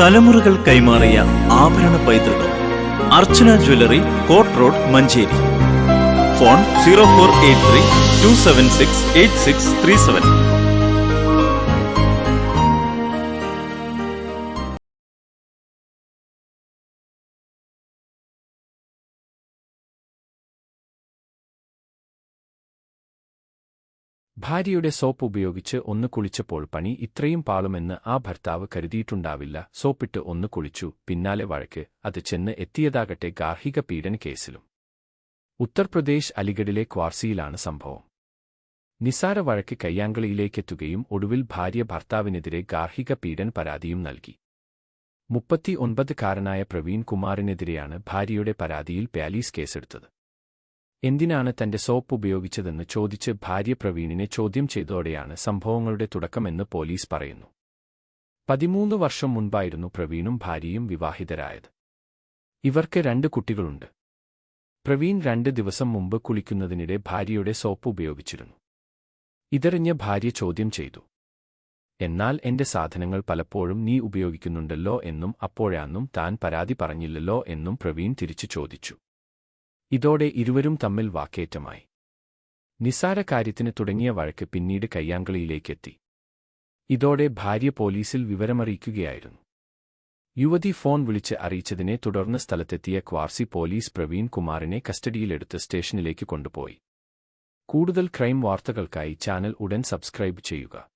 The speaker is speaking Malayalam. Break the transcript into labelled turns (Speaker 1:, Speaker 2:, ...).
Speaker 1: തലമുറകൾ കൈമാറിയ ആഭരണ പൈതൃകം. Archana jewellery court road Manjeri. Phone zero four eight three two seven six eight six three seven.
Speaker 2: ഭാര്യയുടെ സോപ്പ് ഉപയോഗിച്ച് ഒന്ന് കുളിച്ചപ്പോൾ പണി ഇത്രയും പാളുമെന്ന് ആ ഭർത്താവ് കരുതിയിട്ടുണ്ടാവില്ല. സോപ്പിട്ട് ഒന്ന് കുളിച്ചു. പിന്നാലെ വഴക്ക്. അത് ചെന്ന് എത്തിയതാകട്ടെ ഗാർഹിക പീഡന കേസിലും. ഉത്തർപ്രദേശ് അലിഗഡിലെ ക്വാർസിയിലാണ് സംഭവം. നിസാര വഴക്ക് കയ്യാങ്കളിയിലേക്കെത്തുകയും ഒടുവിൽ ഭാര്യ ഭർത്താവിനെതിരെ ഗാർഹിക പീഡൻ പരാതിയും നൽകി. മുപ്പത്തി ഒൻപതുകാരനായ പ്രവീൺ കുമാറിനെതിരെയാണ് ഭാര്യയുടെ പരാതിയിൽ പാലീസ് കേസെടുത്തത്. എന്തിനാണ് തന്റെ സോപ്പ് ഉപയോഗിച്ചതെന്ന് ചോദിച്ച് ഭാര്യ പ്രവീണിനെ ചോദ്യം ചെയ്തതോടെയാണ് സംഭവങ്ങളുടെ തുടക്കമെന്ന് പോലീസ് പറയുന്നു. പതിമൂന്ന് വർഷം മുൻപായിരുന്നു പ്രവീണും ഭാര്യയും വിവാഹിതരായത്. ഇവർക്ക് രണ്ട് കുട്ടികളുണ്ട്. പ്രവീൺ രണ്ട് ദിവസം മുമ്പ് കുളിക്കുന്നതിനിടെ ഭാര്യയുടെ സോപ്പ് ഉപയോഗിച്ചിരുന്നു. ഇതറിഞ്ഞ ഭാര്യ ചോദ്യം ചെയ്തു. എന്നാൽ എന്റെ സാധനങ്ങൾ പലപ്പോഴും നീ ഉപയോഗിക്കുന്നുണ്ടല്ലോ എന്നും അപ്പോഴാന്നും താൻ പരാതി പറഞ്ഞില്ലല്ലോ എന്നും പ്രവീൺ തിരിച്ചു ചോദിച്ചു. ഇതോടെ ഇരുവരും തമ്മിൽ വാക്കേറ്റമായി. നിസാര കാര്യത്തിന് തുടങ്ങിയ വഴക്ക് പിന്നീട് കയ്യാങ്കളിയിലേക്കെത്തി. ഇതോടെ ഭാര്യ പോലീസിൽ വിവരമറിയിക്കുകയായിരുന്നു. യുവതി ഫോൺ വിളിച്ച് അറിയിച്ചതിനെ തുടർന്ന് സ്ഥലത്തെത്തിയ ക്വാർസി പോലീസ് പ്രവീൺ കുമാറിനെ കസ്റ്റഡിയിലെടുത്ത് സ്റ്റേഷനിലേക്ക് കൊണ്ടുപോയി. കൂടുതൽ ക്രൈം വാർത്തകൾക്കായി ചാനൽ ഉടൻ സബ്സ്ക്രൈബ് ചെയ്യുക.